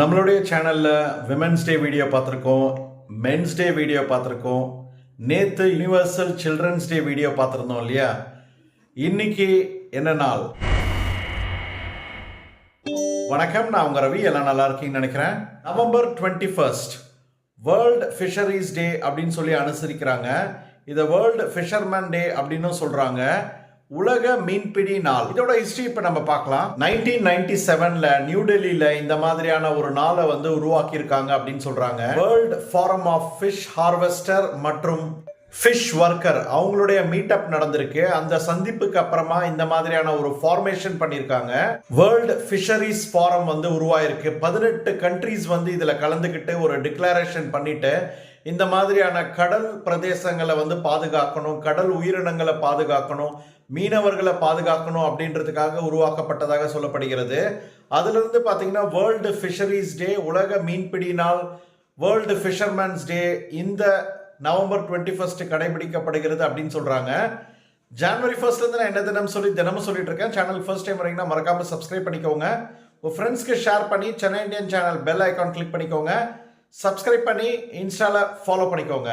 நம்மளுடைய சேனலில் women's day video பார்த்துருக்கோம் மென்ஸ் டே வீடியோ பார்த்துருக்கோம் நேற்று யுனிவர்சல் சில்ட்ரன்ஸ் டே வீடியோ பார்த்துருந்தோம் இல்லையா? இன்னைக்கு என்ன நாள்? வணக்கம் நான் உங்க ரவி எல்லாம் நல்லா இருக்கீங்கன்னு நினைக்கிறேன். November twenty first world fisheries day அப்படின்னு சொல்லி அனுசரிக்கிறாங்க. இதை வேர்ல்டு ஃபிஷர்மேன் டே அப்படின்னு சொல்கிறாங்க உலக மீன்பிடி நாள். இதோட ஹிஸ்டரி இப்ப நம்ம பார்க்கலாம். நைன்டீன் நைன்டி செவன்ல நியூ டெல்லியில இந்த மாதிரியான ஒரு நாளை வந்து உருவாக்கி இருக்காங்க அப்படின்னு சொல்றாங்க. World forum of fish harvester மற்றும் ஃபிஷ் ஒர்க்கர் அவங்களுடைய மீட்டப் நடந்திருக்கு. அந்த சந்திப்புக்கு அப்புறமா இந்த மாதிரியான ஒரு ஃபார்மேஷன் பண்ணியிருக்காங்க. வேர்ல்டு ஃபிஷரிஸ் ஃபாரம் வந்து உருவாயிருக்கு. பதினெட்டு கண்ட்ரீஸ் வந்து இதில் கலந்துக்கிட்டு ஒரு டிக்ளரேஷன் பண்ணிட்டு இந்த மாதிரியான கடல் பிரதேசங்களை வந்து பாதுகாக்கணும் கடல் உயிரினங்களை பாதுகாக்கணும் மீனவர்களை பாதுகாக்கணும் அப்படின்றதுக்காக உருவாக்கப்பட்டதாக சொல்லப்படுகிறது. அதுலேருந்து பார்த்தீங்கன்னா வேர்ல்டு ஃபிஷரிஸ் டே உலக மீன்பிடி நாள் வேர்ல்டு ஃபிஷர்மேன்ஸ் டே இந்த நவம்பர் டுவெண்ட்டி ஃபர்ஸ்ட் கடைபிடிக்கப்படுகிறது அப்படின்னு சொல்கிறாங்க ஜான்வரி ஃபர்ஸ்ட்லேருந்து நான் என்ன தினம் சொல்லி தினமும் சொல்லிட்டு இருக்கேன். சேனல் ஃபர்ஸ்ட் டைம் வரீங்கன்னா மறக்காமல் சப்ஸ்கிரைப் பண்ணிக்கோங்க. உங்கள் ஃப்ரெண்ட்ஸ்க்கு ஷேர் பண்ணி Chennai Indian channel bell icon click பண்ணிக்கோங்க. சப்ஸ்கிரைப் பண்ணி இன்ஸ்டாவில் ஃபாலோ பண்ணிக்கோங்க.